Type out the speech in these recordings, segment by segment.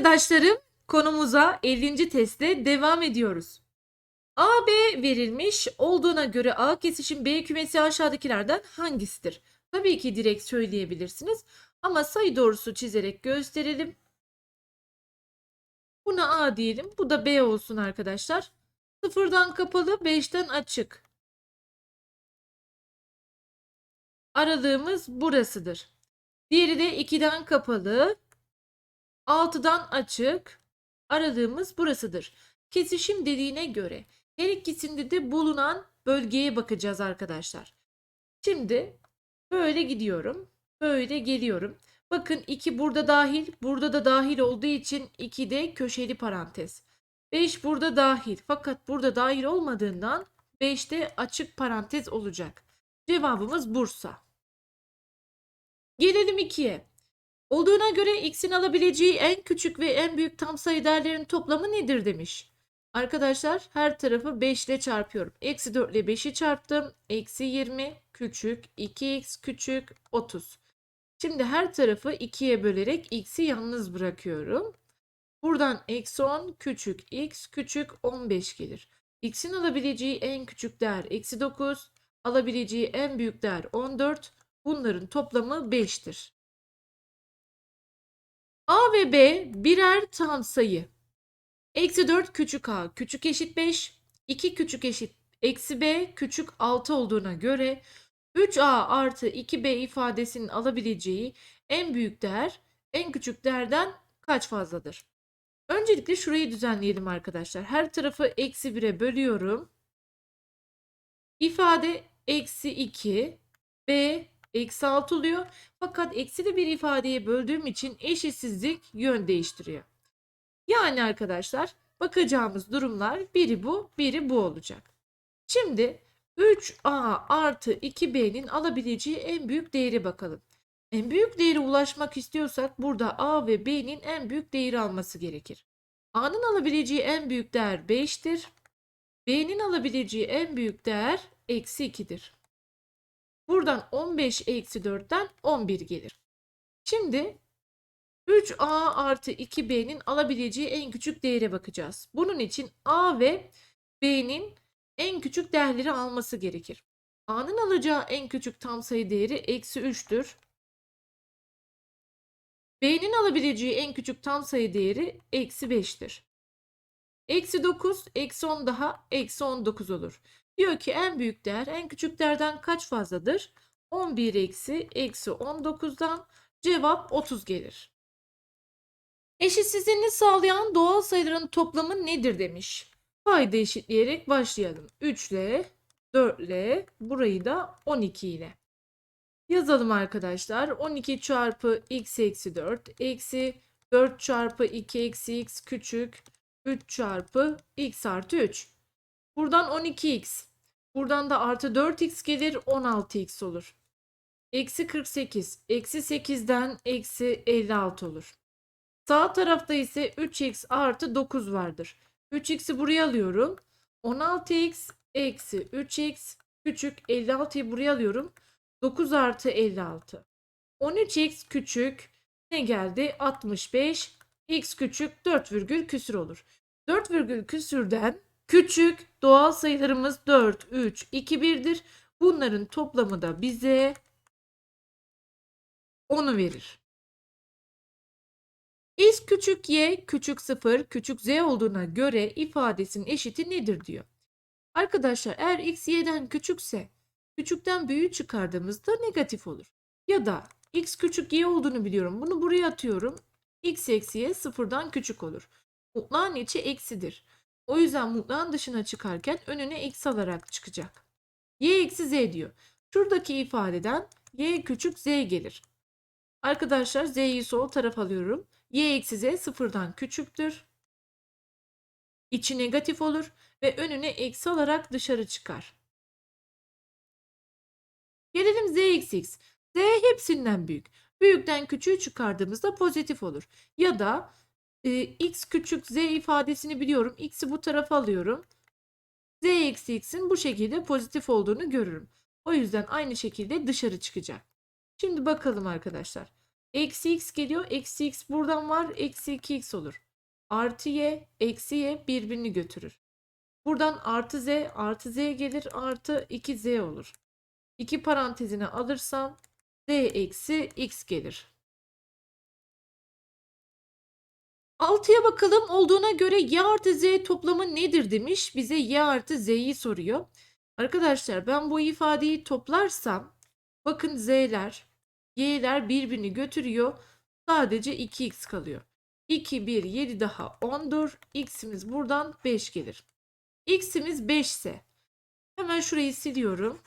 arkadaşlarım konumuza 50. testte devam ediyoruz. A, B verilmiş olduğuna göre A kesişim B kümesi aşağıdakilerden hangisidir? Tabii ki direkt söyleyebilirsiniz ama sayı doğrusu çizerek gösterelim. Buna A diyelim. Bu da B olsun arkadaşlar. Sıfırdan kapalı, 5'ten açık. Aradığımız burasıdır. Diğeri de 2'den kapalı, 6'dan açık. Aradığımız burasıdır. Kesişim dediğine göre her ikisinde de bulunan bölgeye bakacağız arkadaşlar. Şimdi böyle gidiyorum. Böyle geliyorum. Bakın 2 burada dahil, burada da dahil olduğu için 2 de köşeli parantez. 5 burada dahil fakat burada dahil olmadığından 5 de açık parantez olacak. Cevabımız Bursa. Gelelim 2'ye. Olduğuna göre x'in alabileceği en küçük ve en büyük tam sayı değerlerin toplamı nedir demiş. Arkadaşlar her tarafı 5 ile çarpıyorum. Eksi 4 ile 5'i çarptım. Eksi 20 küçük 2x küçük 30. Şimdi her tarafı 2'ye bölerek x'i yalnız bırakıyorum. Buradan eksi 10 küçük x küçük 15 gelir. x'in alabileceği en küçük değer eksi 9. Alabileceği en büyük değer 14. Bunların toplamı 5'tir. A ve B birer tam sayı. Eksi 4 küçük a küçük eşit 5. 2 küçük eşit eksi b küçük 6 olduğuna göre 3a artı 2b ifadesinin alabileceği en büyük değer en küçük değerden kaç fazladır? Öncelikle şurayı düzenleyelim arkadaşlar. Her tarafı eksi 1'e bölüyorum. İfade eksi 2 b eksi 6 oluyor. Fakat eksili bir ifadeye böldüğüm için eşitsizlik yön değiştiriyor. Yani arkadaşlar bakacağımız durumlar biri bu, biri bu olacak. Şimdi 3a artı 2b'nin alabileceği en büyük değeri bakalım. En büyük değere ulaşmak istiyorsak burada a ve b'nin en büyük değeri alması gerekir. a'nın alabileceği en büyük değer 5'tir. b'nin alabileceği en büyük değer eksi 2'dir. Buradan 15 eksi 4'ten 11 gelir. Şimdi 3a artı 2b'nin alabileceği en küçük değere bakacağız. Bunun için a ve b'nin en küçük değerleri alması gerekir. a'nın alacağı en küçük tam sayı değeri eksi 3'tür. b'nin alabileceği en küçük tam sayı değeri eksi 5'tir. Eksi 9, eksi 10 daha eksi 19 olur. Diyor ki en büyük değer en küçük değerden kaç fazladır? 11 eksi eksi 19'dan cevap 30 gelir. Eşitsizliğini sağlayan doğal sayıların toplamı nedir demiş. Payda eşitleyerek başlayalım. 3 ile 4 ile burayı da 12 ile. Yazalım arkadaşlar. 12 çarpı x eksi 4 eksi 4 çarpı 2 eksi x küçük 3 çarpı x artı 3. Buradan 12x. Buradan da artı 4x gelir 16x olur. Eksi 48. Eksi 8'den eksi 56 olur. Sağ tarafta ise 3x artı 9 vardır. 3x'i buraya alıyorum. 16x eksi 3x küçük 56'yı buraya alıyorum. 9 artı 56. 13x küçük ne geldi? 65. x küçük 4 virgül küsür olur. 4 virgül küsürden küçük doğal sayılarımız 4, 3, 2, 1'dir. Bunların toplamı da bize 10'u verir. X küçük y küçük 0 küçük z olduğuna göre ifadesinin eşiti nedir diyor. Arkadaşlar eğer x y'den küçükse küçükten büyüğü çıkardığımızda negatif olur. Ya da x küçük y olduğunu biliyorum. Bunu buraya atıyorum. x eksi y sıfırdan küçük olur. Mutlağın içi eksidir. O yüzden mutlağın dışına çıkarken önüne x alarak çıkacak. y eksi z diyor. Şuradaki ifadeden y küçük z gelir. Arkadaşlar z'yi sol taraf alıyorum. y eksi z sıfırdan küçüktür. İçi negatif olur ve önüne eksi alarak dışarı çıkar. Gelelim z eksi x. z hepsinden büyük. Büyükten küçüğü çıkardığımızda pozitif olur. Ya da e, x küçük z ifadesini biliyorum. x'i bu tarafa alıyorum. z eksi x'in bu şekilde pozitif olduğunu görürüm. O yüzden aynı şekilde dışarı çıkacak. Şimdi bakalım arkadaşlar. Eksi x geliyor. Eksi x buradan var. Eksi 2x olur. Artı y, eksi y birbirini götürür. Buradan artı z, artı z gelir. Artı 2z olur. 2 parantezine alırsam z eksi x gelir. 6'ya bakalım. Olduğuna göre y artı z toplamı nedir demiş. Bize y artı z'yi soruyor. Arkadaşlar ben bu ifadeyi toplarsam bakın z'ler, y'ler birbirini götürüyor. Sadece 2x kalıyor. 2, 1, 7 daha 10'dur. X'imiz buradan 5 gelir. X'imiz 5 ise hemen şurayı siliyorum.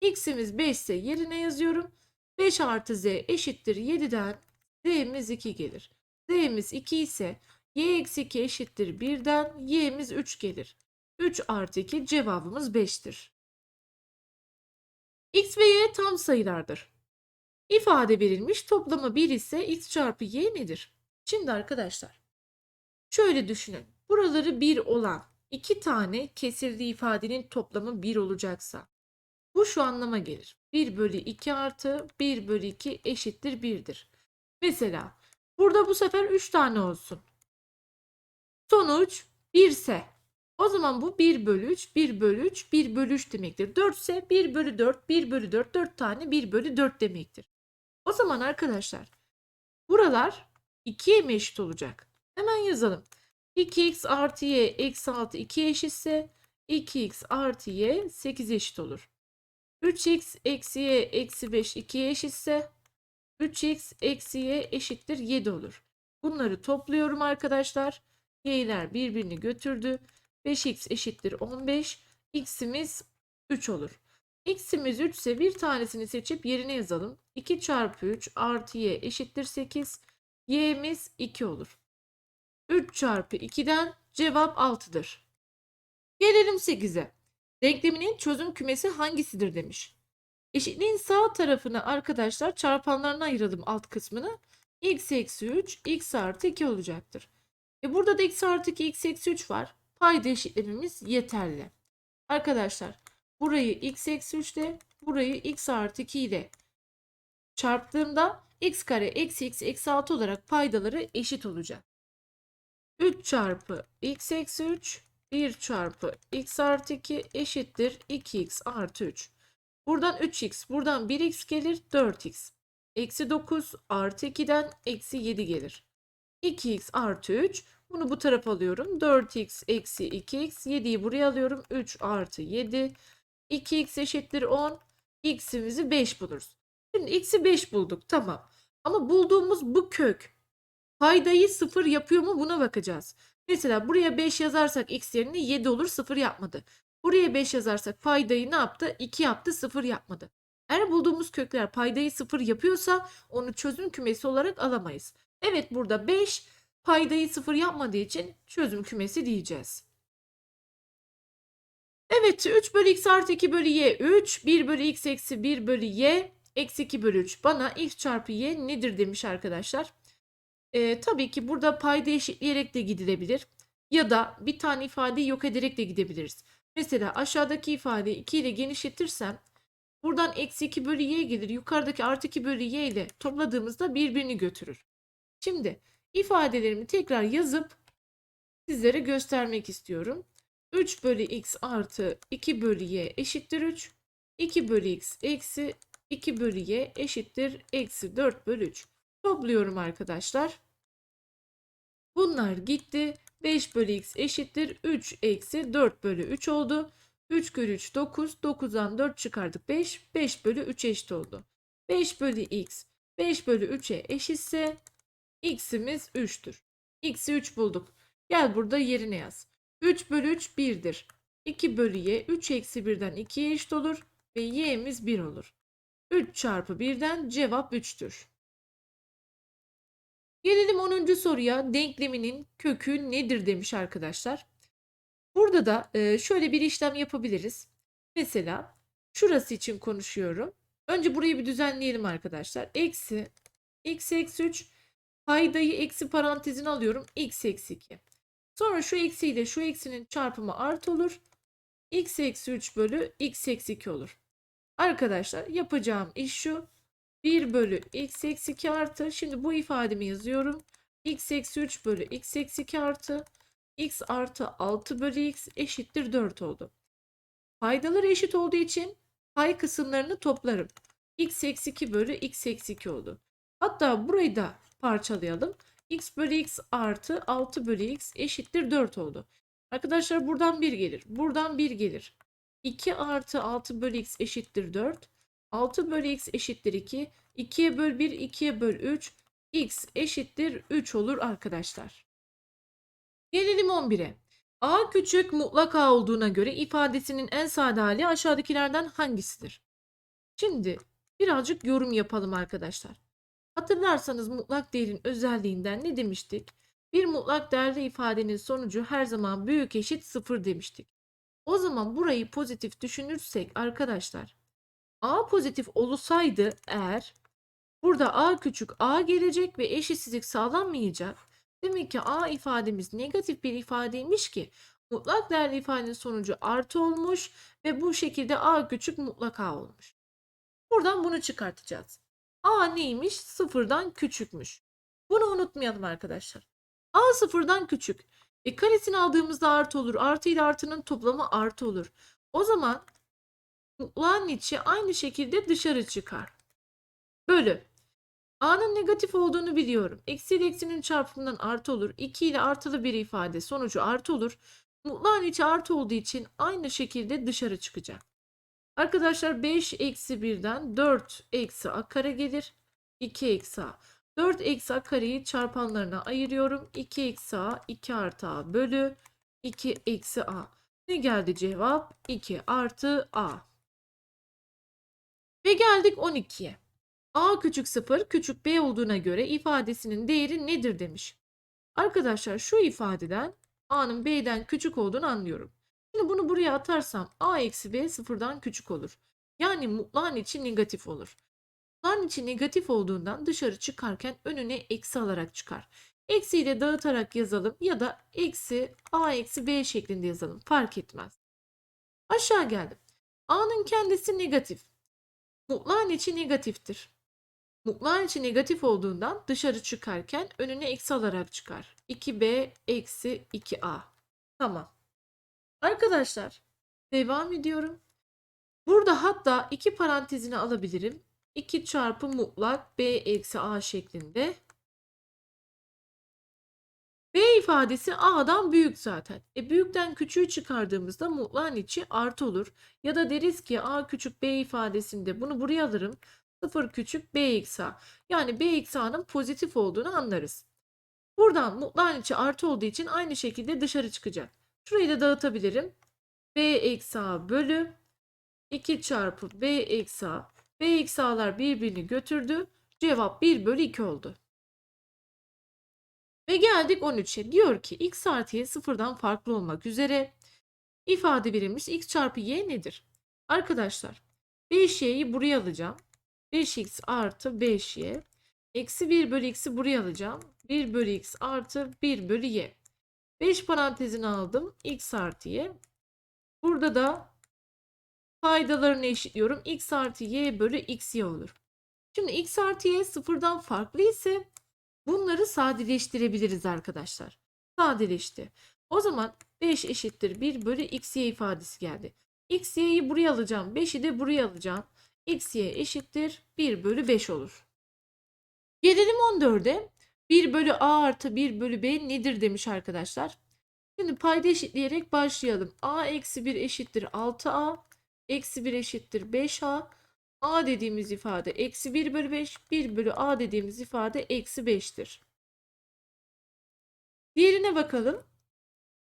X'imiz 5 ise yerine yazıyorum. 5 artı z eşittir 7'den z'miz 2 gelir. z'miz 2 ise y eksi 2 eşittir 1'den y'miz 3 gelir. 3 artı 2 cevabımız 5'tir. X ve Y tam sayılardır. İfade verilmiş toplamı 1 ise x çarpı y nedir? Şimdi arkadaşlar şöyle düşünün. Buraları 1 olan iki tane kesirli ifadenin toplamı 1 olacaksa bu şu anlama gelir. 1 bölü 2 artı 1 bölü 2 eşittir 1'dir. Mesela burada bu sefer 3 tane olsun. Sonuç 1 ise o zaman bu 1 bölü 3, 1 bölü 3, 1 bölü 3 demektir. 4 ise 1 bölü 4, 1 bölü 4, 4 tane 1 bölü 4 demektir. O zaman arkadaşlar buralar 2'ye mi eşit olacak? Hemen yazalım. 2x artı y eksi 6 2 eşitse 2x artı y 8 eşit olur. 3x eksi y eksi 5 2'ye eşitse 3x eksi y eşittir 7 olur. Bunları topluyorum arkadaşlar. Y'ler birbirini götürdü. 5x eşittir 15. X'imiz 3 olur. X'imiz 3 ise bir tanesini seçip yerine yazalım. 2 çarpı 3 artı y eşittir 8. Y'miz 2 olur. 3 çarpı 2'den cevap 6'dır. Gelelim 8'e. Denkleminin çözüm kümesi hangisidir demiş. Eşitliğin sağ tarafını arkadaşlar çarpanlarına ayıralım alt kısmını. x eksi 3 x artı 2 olacaktır. E burada da x artı 2 x eksi 3 var. Payda eşitlememiz yeterli. Arkadaşlar burayı x eksi 3 ile burayı x artı 2 ile çarptığımda x kare eksi x eksi 6 olarak paydaları eşit olacak. 3 çarpı x eksi 3 1 çarpı x artı 2 eşittir 2x artı 3. Buradan 3x buradan 1x gelir 4x. Eksi 9 artı 2'den eksi 7 gelir. 2x artı 3 bunu bu tarafa alıyorum. 4x eksi 2x 7'yi buraya alıyorum. 3 artı 7 2x eşittir 10 x'imizi 5 buluruz. Şimdi x'i 5 bulduk tamam. Ama bulduğumuz bu kök paydayı 0 yapıyor mu buna bakacağız. Mesela buraya 5 yazarsak x yerine 7 olur 0 yapmadı. Buraya 5 yazarsak paydayı ne yaptı? 2 yaptı 0 yapmadı. Eğer bulduğumuz kökler paydayı 0 yapıyorsa onu çözüm kümesi olarak alamayız. Evet burada 5 paydayı 0 yapmadığı için çözüm kümesi diyeceğiz. Evet 3 bölü x artı 2 bölü y 3 1 bölü x eksi 1 bölü y eksi 2 bölü 3 bana x çarpı y nedir demiş arkadaşlar. Ee, tabii ki burada payda eşitleyerek de gidilebilir. Ya da bir tane ifadeyi yok ederek de gidebiliriz. Mesela aşağıdaki ifadeyi 2 ile genişletirsem buradan eksi 2 bölü y gelir. Yukarıdaki artı 2 bölü y ile topladığımızda birbirini götürür. Şimdi ifadelerimi tekrar yazıp sizlere göstermek istiyorum. 3 bölü x artı 2 bölü y eşittir 3. 2 bölü x eksi 2 bölü y eşittir eksi 4 bölü 3. Topluyorum arkadaşlar. Bunlar gitti. 5 bölü x eşittir 3 eksi 4 bölü 3 oldu. 3 kere 3 9. 9'dan 4 çıkardık 5. 5 bölü 3 eşit oldu. 5 bölü x 5 bölü 3'e eşitse x'imiz 3'tür. x'i 3 bulduk. Gel burada yerine yaz. 3 bölü 3 1'dir. 2 bölü y 3 eksi 1'den 2'ye eşit olur ve y'miz 1 olur. 3 çarpı 1'den cevap 3'tür. Gelelim 10. soruya. Denkleminin kökü nedir demiş arkadaşlar. Burada da e, şöyle bir işlem yapabiliriz. Mesela şurası için konuşuyorum. Önce burayı bir düzenleyelim arkadaşlar. Eksi x eksi 3 paydayı eksi parantezine alıyorum. x eksi 2. Sonra şu eksi ile şu eksinin çarpımı artı olur. x eksi 3 bölü x eksi 2 olur. Arkadaşlar yapacağım iş şu. 1 bölü x eksi 2 artı. Şimdi bu ifademi yazıyorum. x eksi 3 bölü x eksi 2 artı. x artı 6 bölü x eşittir 4 oldu. Paydaları eşit olduğu için pay kısımlarını toplarım. x eksi 2 bölü x eksi 2 oldu. Hatta burayı da parçalayalım. x bölü x artı 6 bölü x eşittir 4 oldu. Arkadaşlar buradan 1 gelir. Buradan 1 gelir. 2 artı 6 bölü x eşittir 4. 6 bölü x eşittir 2. 2'ye böl 1, 2'ye böl 3. x eşittir 3 olur arkadaşlar. Gelelim 11'e. A küçük mutlak A olduğuna göre ifadesinin en sade hali aşağıdakilerden hangisidir? Şimdi birazcık yorum yapalım arkadaşlar. Hatırlarsanız mutlak değerin özelliğinden ne demiştik? Bir mutlak değerli ifadenin sonucu her zaman büyük eşit sıfır demiştik. O zaman burayı pozitif düşünürsek arkadaşlar A pozitif olsaydı eğer burada A küçük A gelecek ve eşitsizlik sağlanmayacak. Demek ki A ifademiz negatif bir ifadeymiş ki mutlak değerli ifadenin sonucu artı olmuş ve bu şekilde A küçük mutlak A olmuş. Buradan bunu çıkartacağız. A neymiş? Sıfırdan küçükmüş. Bunu unutmayalım arkadaşlar. A sıfırdan küçük. E karesini aldığımızda artı olur. Artı ile artının toplamı artı olur. O zaman mutlağın içi aynı şekilde dışarı çıkar. Bölü. A'nın negatif olduğunu biliyorum. Eksi ile eksinin çarpımından artı olur. 2 ile artılı bir ifade sonucu artı olur. Mutlağın içi artı olduğu için aynı şekilde dışarı çıkacak. Arkadaşlar 5 eksi 1'den 4 eksi a kare gelir. 2 eksi a. 4 eksi a kareyi çarpanlarına ayırıyorum. 2 eksi a 2 artı a bölü 2 eksi a. Ne geldi cevap? 2 artı a. Ve geldik 12'ye. a küçük 0 küçük b olduğuna göre ifadesinin değeri nedir demiş. Arkadaşlar şu ifadeden a'nın b'den küçük olduğunu anlıyorum. Şimdi bunu buraya atarsam a eksi b sıfırdan küçük olur. Yani mutlağın içi negatif olur. Mutlağın içi negatif olduğundan dışarı çıkarken önüne eksi alarak çıkar. Eksiyi de dağıtarak yazalım ya da eksi a eksi b şeklinde yazalım. Fark etmez. Aşağı geldim. a'nın kendisi negatif. Mutlağın içi negatiftir. Mutlağın içi negatif olduğundan dışarı çıkarken önüne eksi alarak çıkar. 2b eksi 2a. Tamam. Arkadaşlar devam ediyorum. Burada hatta iki parantezini alabilirim. 2 çarpı mutlak b eksi a şeklinde. B ifadesi a'dan büyük zaten. E büyükten küçüğü çıkardığımızda mutlağın içi artı olur. Ya da deriz ki a küçük b ifadesinde bunu buraya alırım. 0 küçük b eksi a. Yani b eksi a'nın pozitif olduğunu anlarız. Buradan mutlağın içi artı olduğu için aynı şekilde dışarı çıkacak. Şurayı da dağıtabilirim. B eksi A bölü 2 çarpı B eksi A. B eksi A'lar birbirini götürdü. Cevap 1 bölü 2 oldu. Ve geldik 13'e. Diyor ki x artı y sıfırdan farklı olmak üzere ifade birimimiz x çarpı y nedir? Arkadaşlar 5y'yi buraya alacağım. 5x artı 5y. Eksi 1 bölü x'i buraya alacağım. 1 bölü x artı 1 bölü y. 5 parantezini aldım. X artı y. Burada da paydalarını eşitliyorum. X artı y bölü x y olur. Şimdi x artı y sıfırdan farklı ise bunları sadeleştirebiliriz arkadaşlar. Sadeleşti. O zaman 5 eşittir 1 bölü x y ifadesi geldi. x y'yi buraya alacağım. 5'i de buraya alacağım. x y eşittir 1 bölü 5 olur. Gelelim 14'e. 1 bölü a artı 1 bölü b nedir demiş arkadaşlar. Şimdi payda eşitleyerek başlayalım. a eksi 1 eşittir 6a. Eksi 1 eşittir 5a. A dediğimiz ifade eksi 1 bölü 5. 1 bölü a dediğimiz ifade eksi 5'tir. Diğerine bakalım.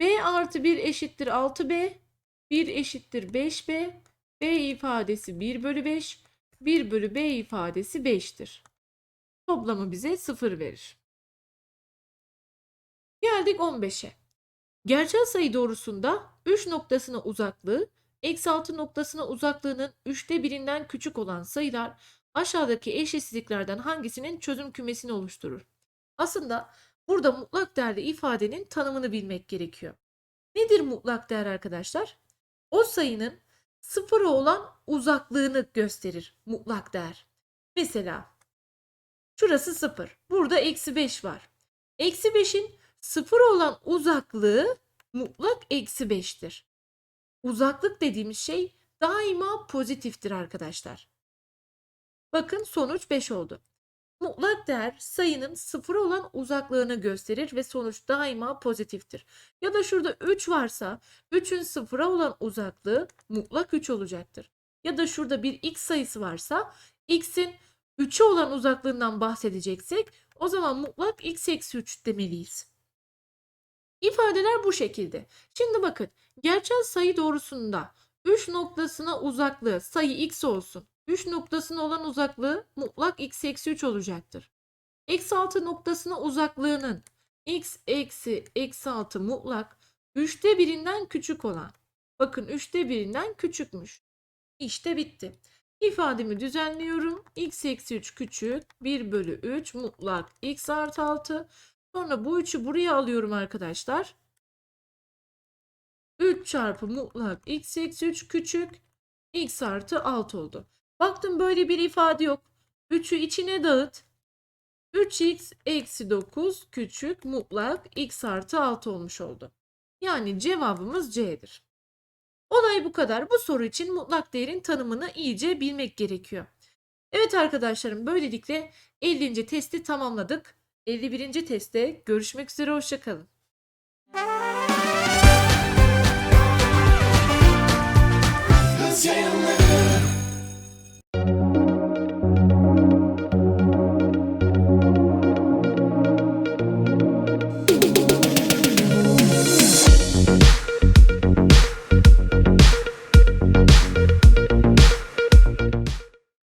b artı 1 eşittir 6b. 1 eşittir 5b. b ifadesi 1 bölü 5. 1 bölü b ifadesi 5'tir. Toplamı bize 0 verir. Geldik 15'e. Gerçel sayı doğrusunda 3 noktasına uzaklığı, eksi 6 noktasına uzaklığının 3'te birinden küçük olan sayılar aşağıdaki eşitsizliklerden hangisinin çözüm kümesini oluşturur? Aslında burada mutlak değerli ifadenin tanımını bilmek gerekiyor. Nedir mutlak değer arkadaşlar? O sayının sıfıra olan uzaklığını gösterir mutlak değer. Mesela şurası 0. Burada eksi 5 var. Eksi 5'in 0 olan uzaklığı mutlak eksi 5'tir. Uzaklık dediğimiz şey daima pozitiftir arkadaşlar. Bakın sonuç 5 oldu. Mutlak değer sayının sıfır olan uzaklığını gösterir ve sonuç daima pozitiftir. Ya da şurada 3 varsa 3'ün sıfıra olan uzaklığı mutlak 3 olacaktır. Ya da şurada bir x sayısı varsa x'in 3'e olan uzaklığından bahsedeceksek o zaman mutlak x eksi 3 demeliyiz. İfadeler bu şekilde. Şimdi bakın gerçel sayı doğrusunda 3 noktasına uzaklığı sayı x olsun. 3 noktasına olan uzaklığı mutlak x eksi 3 olacaktır. Eksi 6 noktasına uzaklığının x eksi eksi 6 mutlak 3'te birinden küçük olan. Bakın 3'te birinden küçükmüş. İşte bitti. İfademi düzenliyorum. x eksi 3 küçük 1 bölü 3 mutlak x artı 6. Sonra bu 3'ü buraya alıyorum arkadaşlar. 3 çarpı mutlak x eksi 3 küçük x artı 6 oldu. Baktım böyle bir ifade yok. 3'ü içine dağıt. 3x eksi 9 küçük mutlak x artı 6 olmuş oldu. Yani cevabımız C'dir. Olay bu kadar. Bu soru için mutlak değerin tanımını iyice bilmek gerekiyor. Evet arkadaşlarım böylelikle 50. testi tamamladık. 51. testte görüşmek üzere hoşçakalın. Kız yayınları.